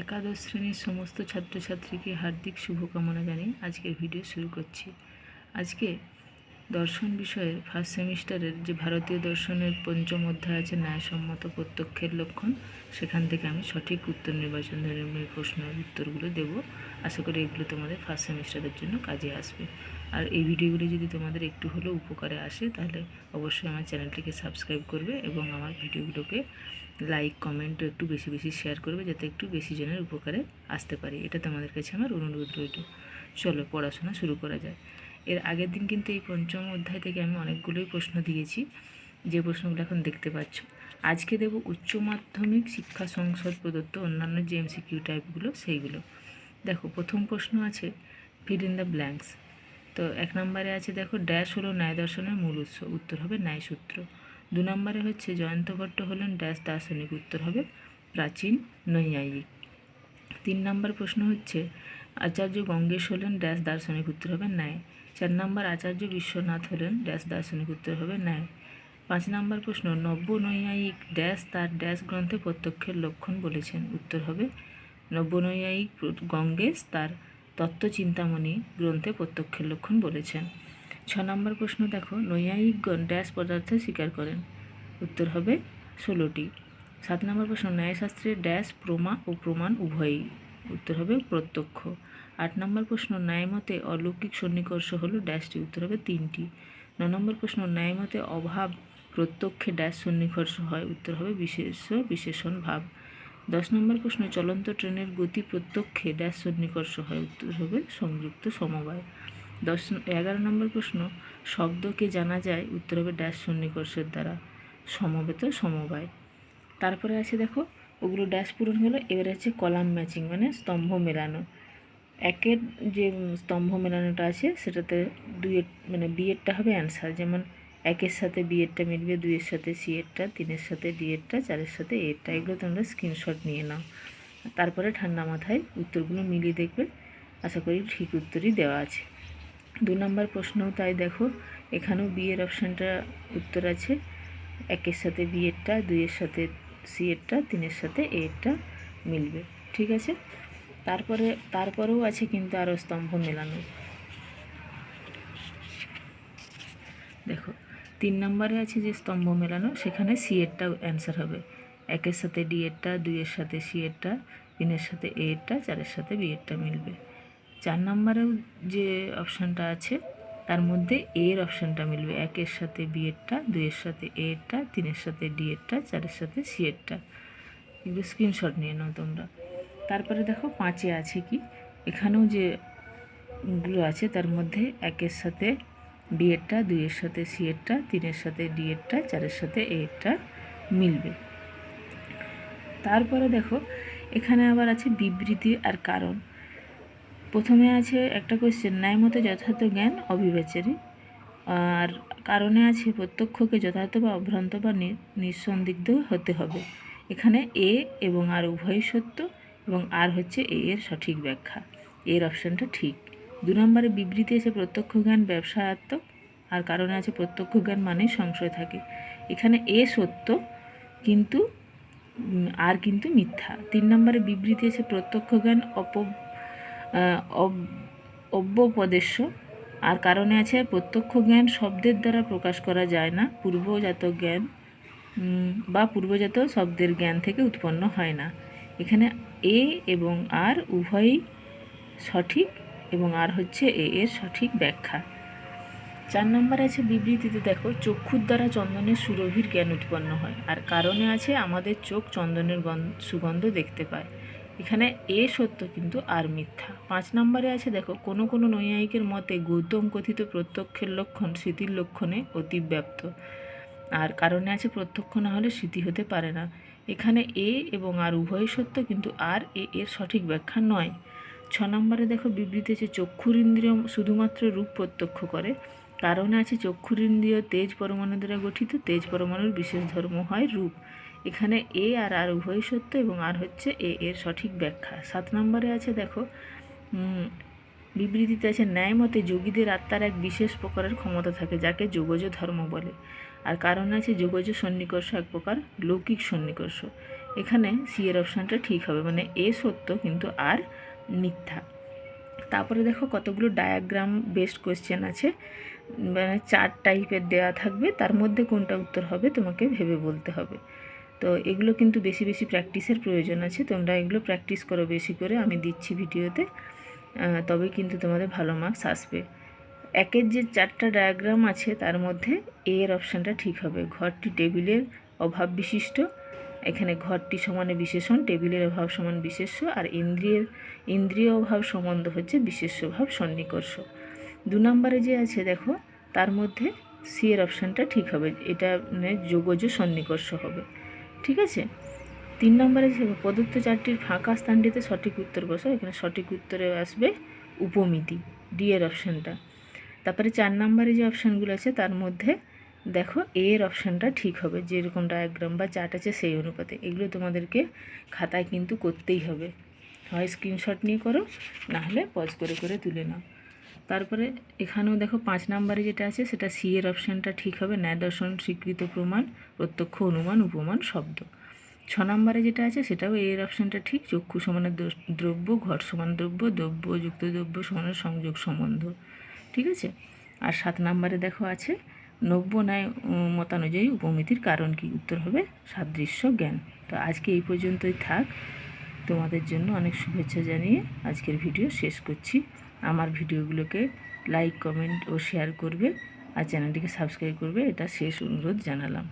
একাদশ শ্রেণির সমস্ত ছাত্রছাত্রীকে হার্দিক শুভকামনা জানিয়ে আজকের ভিডিও শুরু করছি। আজকে দর্শন বিষয়ের ফার্স্ট সেমিস্টারের যে ভারতীয় দর্শনের পঞ্চম অধ্যায় আছে, ন্যায়সম্মত প্রত্যক্ষের লক্ষণ, সেখান থেকে আমি সঠিক উত্তর নির্বাচন ধর্মীয় প্রশ্নের উত্তরগুলো দেব। আশা করি এগুলো তোমাদের ফার্স্ট সেমিস্টারের জন্য কাজে আসবে। আর এই ভিডিওগুলি যদি তোমাদের একটু হলেও উপকারে আসে, তাহলে অবশ্যই আমার চ্যানেলটিকে সাবস্ক্রাইব করবে এবং আমার ভিডিওগুলোকে লাইক, কমেন্ট একটু বেশি বেশি শেয়ার করবে যাতে একটু বেশি জনের উপকারে আসতে পারি। এটা তোমাদের কাছে আমার অনুরোধ রইল। চলো পড়াশোনা শুরু করা যায় এর আগের দিন কিন্তু এই পঞ্চম অধ্যায় থেকে আমি অনেকগুলোই প্রশ্ন দিয়েছি। যে প্রশ্নগুলো এখন দেখতে পাচ্ছ। আজকে দেব উচ্চ মাধ্যমিক শিক্ষা সংসদ প্রদত্ত অন্যান্য যে এমসিকিউ টাইপগুলো সেইগুলো। দেখো, প্রথম প্রশ্ন আছে ফিড ইন দ্য ব্ল্যাঙ্কস তো এক নম্বরে আছে দেখো, ড্যাশ হলো ন্যায় দর্শনের মূল উৎস, উত্তর হবে ন্যায় সূত্র। দু নম্বরে হচ্ছে জয়ন্ত ভট্ট হলেন ড্যাশ দার্শনিক, উত্তর হবে প্রাচীন নৈয়ায়িক। তিন নম্বর প্রশ্ন হচ্ছে, আচার্য গঙ্গেশ হলেন ড্যাশ দার্শনিক, উত্তর হবে ন্যায়। চার নম্বর আচার্য বিশ্বনাথ হলেন ড্যাশ দার্শনিক, উত্তর হবে ন্যায়। পাঁচ নম্বর প্রশ্ন, নব্য নৈয়ায়িক ড্যাশ তার ড্যাশ গ্রন্থে প্রত্যক্ষের লক্ষণ বলেছেন, উত্তর হবে নব্য নৈয়ায়িক গঙ্গেশ তার তত্ত্বচিন্তামণি গ্রন্থে প্রত্যক্ষের লক্ষণ বলেছেন। ছ নম্বর প্রশ্ন দেখো, নৈয়ায়িকগণ ড্যাশ পদার্থ স্বীকার করেন। উত্তর হবে ষোলোটি। সাত নম্বর প্রশ্ন ন্যায়শাস্ত্রের ড্যাশ প্রমা ও প্রমাণ উভয়ই? উত্তর হবে প্রত্যক্ষ। আট নম্বর প্রশ্ন, ন্যায়মতে অলৌকিক সন্নিকর্ষ হলো ড্যাশটি? উত্তর হবে তিনটি। ন নম্বর প্রশ্ন, ন্যায়মতে অভাব প্রত্যক্ষে ড্যাশ সন্নিকর্ষ হয়? উত্তর হবে বিশেষ বিশেষণ ভাব দশ নম্বর প্রশ্ন, চলন্ত ট্রেনের গতি প্রত্যক্ষে ড্যাশ সন্নিকর্ষ হয় উত্তর হবে সংযুক্ত সমবায়। দশ, এগারো নম্বর প্রশ্ন শব্দকে জানা যায় উত্তর হবে ড্যাশ সন্নিকর্ষের দ্বারা, সমবেত সমবায়। তারপরে আছে দেখো, ওগুলো ড্যাশ পূরণ হলো, এবারে আছে কলাম ম্যাচিং মানে স্তম্ভ মেলানো। একের যে স্তম্ভ মেলানোটা আছে, সেটাতে দুইয়ের মানে বিয়েরটা হবে অ্যান্সার, যেমন একের সাথে বিয়েরটা মিলবে, দুইয়ের সাথে সি এরটা তিনের সাথে ডি এরটা চারের সাথে এরটা, এগুলো তোমরা স্ক্রিনশট নিয়ে নাও। তারপরে ঠান্ডা মাথায় উত্তরগুলো মিলিয়ে দেখবে। আশা করি ঠিক উত্তরই দেওয়া আছে। দু নম্বর প্রশ্নও তাই দেখো, এখানেও বিয়ের অপশানটা উত্তর আছে। একের সাথে বিয়েরটা, দুইয়ের সাথে সি এরটা তিনের সাথে এরটা মিলবে। ঠিক আছে? তারপরে, তারপরেও আছে কিন্তু আরও স্তম্ভ মেলানো। দেখো তিন নম্বরে আছে যে স্তম্ভ মেলানো, সেখানে সি এরটা অ্যান্সার হবে। একের সাথে ডি এরটা দুইয়ের সাথে সি এরটা তিনের সাথে এ এরটা চারের সাথে বি এরটা মিলবে। চার নম্বরেও যে অপশানটা আছে, তার মধ্যে এর অপশানটা মিলবে। একের সাথে বি এরটা দুইয়ের সাথে এ এরটা তিনের সাথে ডি এরটা চারের সাথে সি এরটা এগুলো স্ক্রিনশট নিয়ে নাও তোমরা। তারপরে দেখো পাঁচে আছে কি? এখানেও যে গুলো আছে, তার মধ্যে একের সাথে বি এরটা দুইয়ের সাথে সি এরটা তিনের সাথে ডি এরটা চারের সাথে এরটা মিলবে। তারপরে দেখো, এখানে আবার আছে বিবৃতি আর কারণ। প্রথমে আছে একটা কোয়েশ্চেন ন্যায় মতো যথার্থ জ্ঞান অবিবেচারী আর কারণে আছে প্রত্যক্ষকে যথার্থ বা অভ্রান্ত বা নিঃসন্দিগ্ধ হতে হবে। এখানে এ এবং আর উভয়ই সত্য এবং আর হচ্ছে এ এর সঠিক ব্যাখ্যা। এর অপশানটা ঠিক। দু নম্বরে বিবৃতি আছে প্রত্যক্ষ জ্ঞান ব্যবসায়াত্মক, আর কারণে আছে প্রত্যক্ষ জ্ঞান মানেই সংশয় থাকে। এখানে এ সত্য, কিন্তু আর কিন্তু মিথ্যা। তিন নম্বরে বিবৃতি আছে প্রত্যক্ষ জ্ঞান অপ অব্যপদেশ্য, আর কারণে আছে প্রত্যক্ষ জ্ঞান শব্দের দ্বারা প্রকাশ করা যায় না, পূর্বজাত জ্ঞান বা পূর্বজাত শব্দের জ্ঞান থেকে উৎপন্ন হয় না। এখানে এ এবং আর উভয়ই সঠিক এবং আর হচ্ছে এ এর সঠিক ব্যাখ্যা। চার নম্বর আছে বিবৃতিতে দেখো, চক্ষুর দ্বারা চন্দনের সুরভির জ্ঞান উৎপন্ন হয়। আর কারণে আছে আমাদের চোখ চন্দনের সুগন্ধ দেখতে পায়। এখানে এ সত্য কিন্তু আর মিথ্যা। পাঁচ নম্বরে আছে দেখো, কোনো কোনো নৈয়ায়িকের মতে গৌতম কথিত প্রত্যক্ষের লক্ষণ স্মৃতির লক্ষণে অতিব্যাপ্ত আর কারণে আছে প্রত্যক্ষ না হলে স্মৃতি হতে পারে না। এখানে এ এবং আর উভয় সত্য কিন্তু আর এ এর সঠিক ব্যাখ্যা নয়। ছ নম্বরে দেখো, বিবৃতি আছে চক্ষুর ইন্দ্রিয় শুধুমাত্র রূপ প্রত্যক্ষ করে। কারণ আছে চক্ষুর ইন্দ্রিয় তেজ পরমাণু দ্বারা গঠিত। তেজ পরমাণুর বিশেষ ধর্ম হয় রূপ। এখানে এ আর আর উভয় সত্য এবং আর হচ্ছে এ এর সঠিক ব্যাখ্যা। সাত নম্বরে আছে, দেখো বিবৃতিতে আছে, ন্যায় মতে যোগীদের আত্মার এক বিশেষ প্রকারের ক্ষমতা থাকে, যাকে যোগজ ধর্ম বলে। আর কারণ আছে, যোগজ সন্নিকর্ষ এক প্রকার, লৌকিক সন্নিকর্ষ। এখানে সি এর অপশানটা ঠিক হবে মানে এ সত্য কিন্তু আর মিথ্যা। তারপরে দেখো কতগুলো ডায়াগ্রাম বেস্ট কোয়েশ্চেন আছে। মানে চার টাইপের দেওয়া থাকবে, তার মধ্যে কোনটা উত্তর হবে তোমাকে ভেবে বলতে হবে। তো এগুলো কিন্তু বেশি বেশি প্র্যাকটিসের প্রয়োজন আছে, তোমরা এগুলো প্র্যাকটিস করো বেশি করে, আমি দিচ্ছি ভিডিওতে। তবে কিন্তু তোমাদের ভালো মার্কস আসবে। একের যে চারটা ডায়াগ্রাম আছে, তার মধ্যে এর অপশানটা ঠিক হবে। ঘরটি টেবিলের অভাব বিশিষ্ট। এখানে ঘরটি সমানে বিশেষণ, টেবিলের অভাব সমান বিশেষ্য, আর ইন্দ্রিয়ের, ইন্দ্রিয় অভাব সম্বন্ধ হচ্ছে বিশেষ্য ভাব সন্নিকর্ষ। দু নম্বরে যে আছে দেখো, তার মধ্যে সি এর অপশানটা ঠিক হবে, এটা মানে যোগজ সন্নিকর্ষ হবে। ঠিক আছে? তিন নম্বরে প্রদত্ত চারটির ফাঁকা স্থানটিতে সঠিক উত্তর বসো এখানে সঠিক উত্তরে আসবে উপমিতি ডি এর অপশানটা। তারপরে চার নম্বরে যে অপশানগুলো আছে, তার মধ্যে দেখো, এর অপশানটা ঠিক হবে। যেরকম ডায়াগ্রাম বা চার্ট আছে সেই অনুপাতে। এগুলো তোমাদেরকে খাতায় কিন্তু করতেই হবে। হয় স্ক্রিনশট নিয়ে করো নাহলে পজ করে করে তুলে নাও। তারপরে এখানেও দেখো, পাঁচ নাম্বারে যেটা আছে, সেটা সি এর অপশানটা ঠিক হবে। ন্যায় দর্শন, স্বীকৃত প্রমাণ, প্রত্যক্ষ অনুমান, উপমান, শব্দ। ছ নম্বরে যেটা আছে, সেটাও এর অপশানটা ঠিক। চক্ষু সমানের দ্রব্য, ঘট সমান দ্রব্য দ্রব্য, যুক্ত দ্রব্য সমানের সংযোগ সম্বন্ধ। ঠিক আছে? আর সাত নম্বরে দেখো আছে নব্য ন্যায় মতানুযায়ী উপমিতির কারণ কি? উত্তর হবে সাদৃশ্য জ্ঞান। তো আজকে এই পর্যন্তই থাক। তোমাদের জন্য অনেক শুভেচ্ছা জানিয়ে আজকের ভিডিও শেষ করছি। আমার ভিডিওগুলোকে লাইক, কমেন্ট ও শেয়ার করবে আর চ্যানেলটিকে সাবস্ক্রাইব করবে, এটা শেষ অনুরোধ জানালাম।